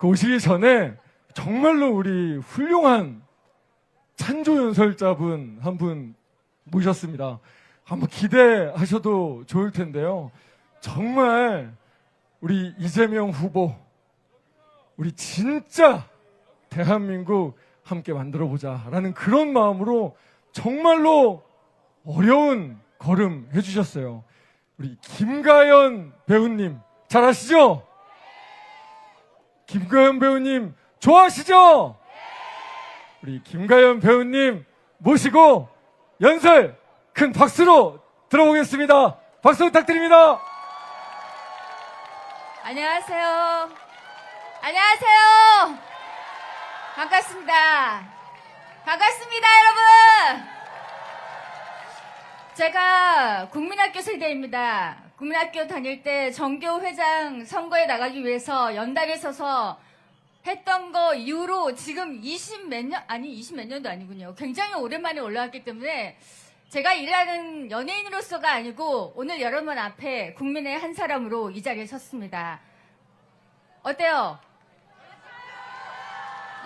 그 오시기 전에 정말로 우리 훌륭한 찬조 연설자분 한 분 모셨습니다. 한번 기대하셔도 좋을 텐데요. 정말 우리 이재명 후보, 우리 진짜 대한민국 함께 만들어 보자라는 그런 마음으로 정말로 어려운 걸음 해주셨어요. 우리 김가연 배우님 잘 아시죠? 김가연 배우님 좋아하시죠? 우리 김가연 배우님 모시고 연설 큰 박수로 들어보겠습니다. 박수 부탁드립니다. 안녕하세요. 안녕하세요. 반갑습니다. 반갑습니다, 여러분. 제가 국민학교 세대입니다. 국민학교 다닐 때 정교 회장 선거에 나가기 위해서 연단에 서서 했던 거 이후로 지금 20 몇 년, 아니 20 몇 년도 아니군요. 굉장히 오랜만에 올라왔기 때문에 제가 일하는 연예인으로서가 아니고 오늘 여러분 앞에 국민의 한 사람으로 이 자리에 섰습니다. 어때요?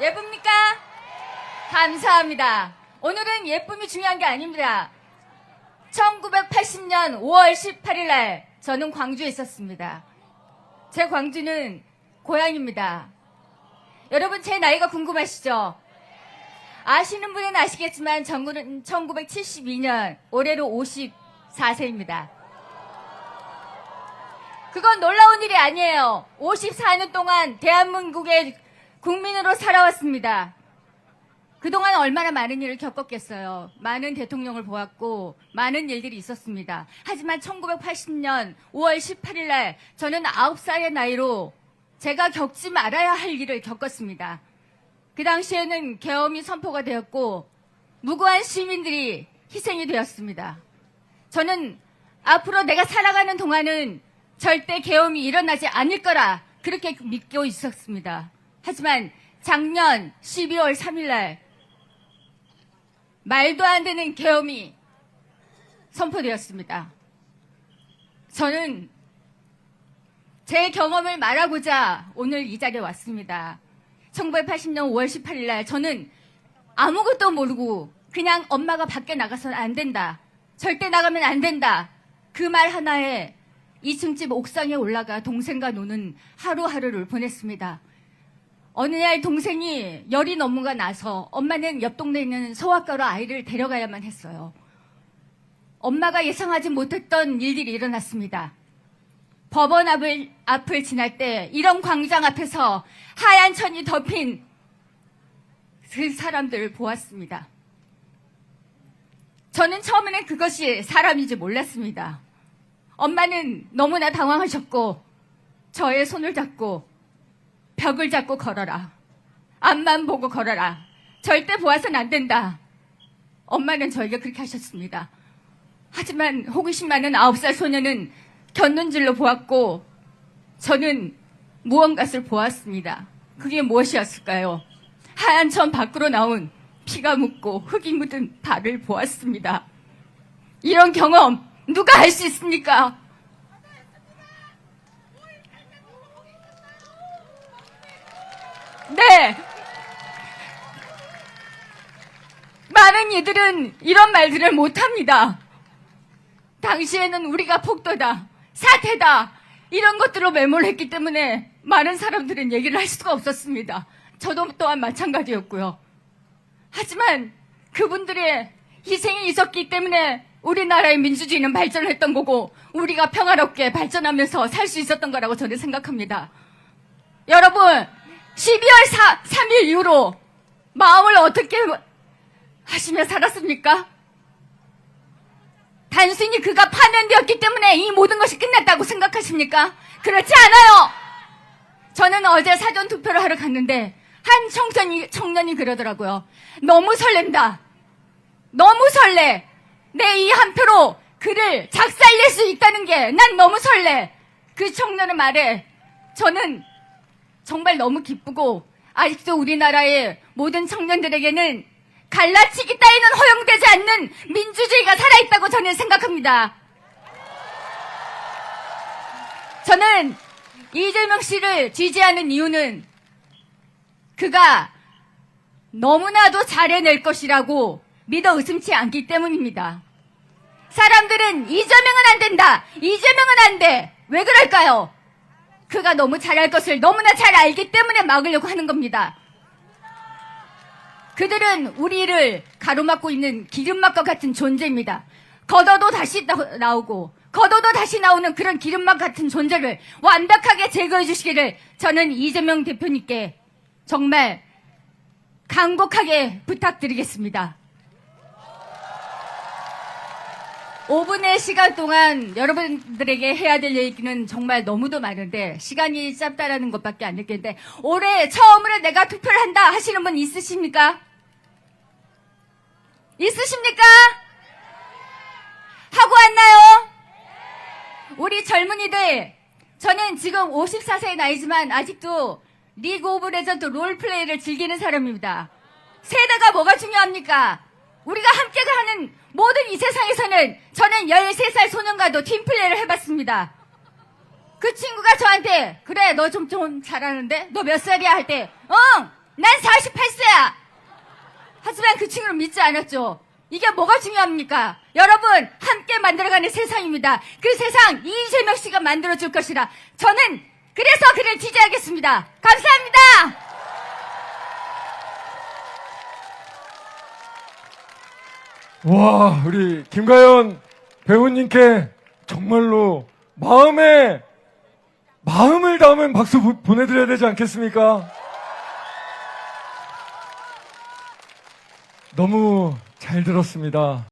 예쁩니까? 감사합니다. 오늘은 예쁨이 중요한 게 아닙니다. 1980년 5월 18일 날 저는 광주에 있었습니다. 제 광주는 고향입니다. 여러분 제 나이가 궁금하시죠? 아시는 분은 아시겠지만 저는 1972년 올해로 54세입니다. 그건 놀라운 일이 아니에요. 54년 동안 대한민국의 국민으로 살아왔습니다. 그동안 얼마나 많은 일을 겪었겠어요. 많은 대통령을 보았고, 많은 일들이 있었습니다. 하지만 1980년 5월 18일 날 저는 9살의 나이로 제가 겪지 말아야 할 일을 겪었습니다. 그 당시에는 계엄이 선포가 되었고, 무고한 시민들이 희생이 되었습니다. 저는 앞으로 내가 살아가는 동안은 절대 계엄이 일어나지 않을 거라 그렇게 믿고 있었습니다. 하지만 작년 12월 3일 날 말도 안 되는 계엄이 선포되었습니다. 저는 제 경험을 말하고자 오늘 이 자리에 왔습니다. 1980년 5월 18일 날 저는 아무것도 모르고 그냥 엄마가 밖에 나가서는 안 된다. 절대 나가면 안 된다. 그 말 하나에 2층 집 옥상에 올라가 동생과 노는 하루하루를 보냈습니다. 어느 날 동생이 열이 너무가 나서 엄마는 옆 동네에 있는 소아과로 아이를 데려가야만 했어요. 엄마가 예상하지 못했던 일들이 일어났습니다. 법원 앞을, 앞을 지날 때 이런 광장 앞에서 하얀 천이 덮인 그 사람들을 보았습니다. 저는 처음에는 그것이 사람인지 몰랐습니다. 엄마는 너무나 당황하셨고 저의 손을 잡고 벽을 잡고 걸어라. 앞만 보고 걸어라. 절대 보아선 안 된다. 엄마는 저에게 그렇게 하셨습니다. 하지만 호기심 많은 아홉 살 소녀는 곁눈질로 보았고 저는 무언가를 보았습니다. 그게 무엇이었을까요? 하얀 천 밖으로 나온 피가 묻고 흙이 묻은 발을 보았습니다. 이런 경험 누가 할 수 있습니까? 네. 많은 이들은 이런 말들을 못합니다. 당시에는 우리가 폭도다, 사태다, 이런 것들로 매몰했기 때문에 많은 사람들은 얘기를 할 수가 없었습니다. 저도 또한 마찬가지였고요. 하지만 그분들의 희생이 있었기 때문에 우리나라의 민주주의는 발전했던 거고 우리가 평화롭게 발전하면서 살 수 있었던 거라고 저는 생각합니다. 여러분, 12월 4, 3일 이후로 마음을 어떻게 하시며 살았습니까? 단순히 그가 파면되었기 때문에 이 모든 것이 끝났다고 생각하십니까? 그렇지 않아요! 저는 어제 사전 투표를 하러 갔는데 한 청년이, 청년이 그러더라고요. 너무 설렌다. 너무 설레. 내 이 한 표로 그를 작살낼 수 있다는 게 난 너무 설레. 그 청년의 말에 저는 정말 너무 기쁘고 아직도 우리나라의 모든 청년들에게는 갈라치기 따위는 허용되지 않는 민주주의가 살아있다고 저는 생각합니다. 저는 이재명 씨를 지지하는 이유는 그가 너무나도 잘해낼 것이라고 믿어 의심치 않기 때문입니다. 사람들은 이재명은 안 된다. 이재명은 안 돼. 왜 그럴까요? 그가 너무 잘할 것을 너무나 잘 알기 때문에 막으려고 하는 겁니다. 그들은 우리를 가로막고 있는 기름막과 같은 존재입니다. 걷어도 다시 나- 나오고 걷어도 다시 나오는 그런 기름막 같은 존재를 완벽하게 제거해 주시기를 저는 이재명 대표님께 정말 간곡하게 부탁드리겠습니다. 5분의 시간 동안 여러분들에게 해야 될 얘기는 정말 너무도 많은데 시간이 짧다라는 것밖에 안 느끼는데 올해 처음으로 내가 투표를 한다 하시는 분 있으십니까? 있으십니까? 하고 왔나요? 우리 젊은이들 저는 지금 54세의 나이지만 아직도 리그 오브 레전드 롤플레이를 즐기는 사람입니다. 세대가 뭐가 중요합니까? 우리가 함께 가는 모든 이 세상에서는 저는 13살 소년과도 팀플레이를 해봤습니다. 그 친구가 저한테 그래 너 좀 좀 잘하는데 너 몇 살이야 할 때 응! 난 48세야! 하지만 그 친구는 믿지 않았죠. 이게 뭐가 중요합니까? 여러분 함께 만들어가는 세상입니다. 그 세상 이재명 씨가 만들어줄 것이라 저는 그래서 그를 지지하겠습니다. 감사합니다. 와, 우리 김가연 배우님께 정말로 마음에, 마음을 담은 박수 보- 보내드려야 되지 않겠습니까? 너무 잘 들었습니다.